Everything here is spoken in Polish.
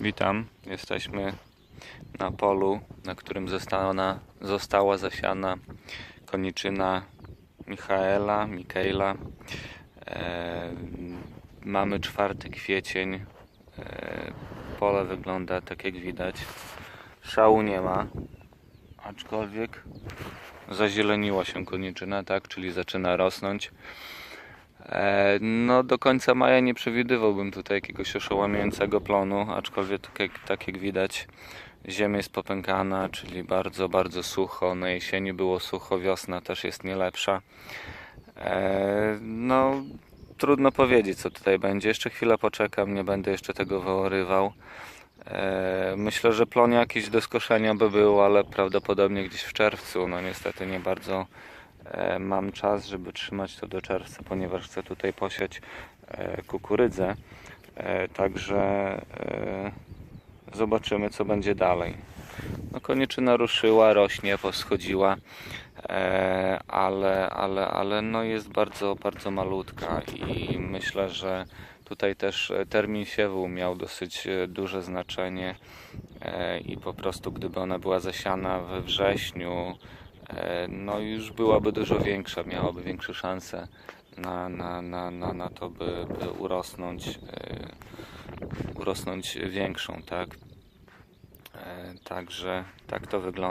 Witam. Jesteśmy na polu, na którym została, została zasiana koniczyna Michaela, Mikaela. E, mamy 4 kwiecień. E, pole wygląda tak jak widać. Szału nie ma, aczkolwiek zazieleniła się koniczyna, tak, czyli zaczyna rosnąć. E, No, do końca maja nie przewidywałbym tutaj jakiegoś oszałamiającego plonu, aczkolwiek tak jak, tak jak widać, ziemia jest popękana, czyli bardzo, bardzo sucho. Na jesieni było sucho, wiosna też jest nie lepsza. E, No, trudno powiedzieć, co tutaj będzie. Jeszcze chwilę poczekam, nie będę jeszcze tego wyorywał. E, Myślę, że plon jakiś do skoszenia by był, ale prawdopodobnie gdzieś w czerwcu. No niestety nie bardzo mam czas, żeby trzymać to do czerwca, ponieważ chcę tutaj posiać e, kukurydzę. E, Także e, zobaczymy, co będzie dalej. No koniczyna ruszyła, rośnie, poschodziła, e, ale, ale, ale no jest bardzo, bardzo malutka i myślę, że tutaj też e, termin siewu miał dosyć e, duże znaczenie e, i po prostu gdyby ona była zasiana we wrześniu, e, no już byłaby dużo większa, miałaby większe szanse na, na, na, na, na to, by, by urosnąć, e, urosnąć większą, tak? E, Także tak to wygląda.